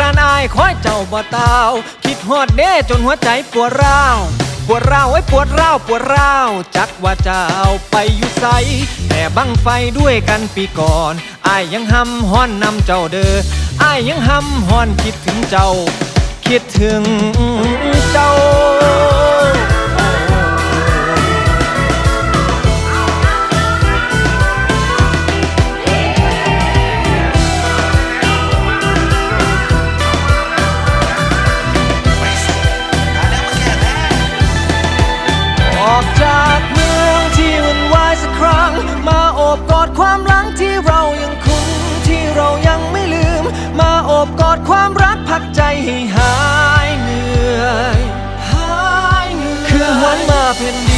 รานอายคอยเจ้าบ่ตาว คิดฮอดเด้จนหัวใจปวดร้าว ปวดร้าวไว้ปวดร้าวปวดร้าว จักว่าเจ้าไปอยู่ไสแต่บังไฟด้วยกันปีก่อนอายยังหำฮ้อนนำเจ้าเด้ออายยังหำฮ้อนคิดถึงเจ้า คิดถึงเจ้า พักใจให้หายเหนื่อย หายเหนื่อย คือหวนมาเพ่นดี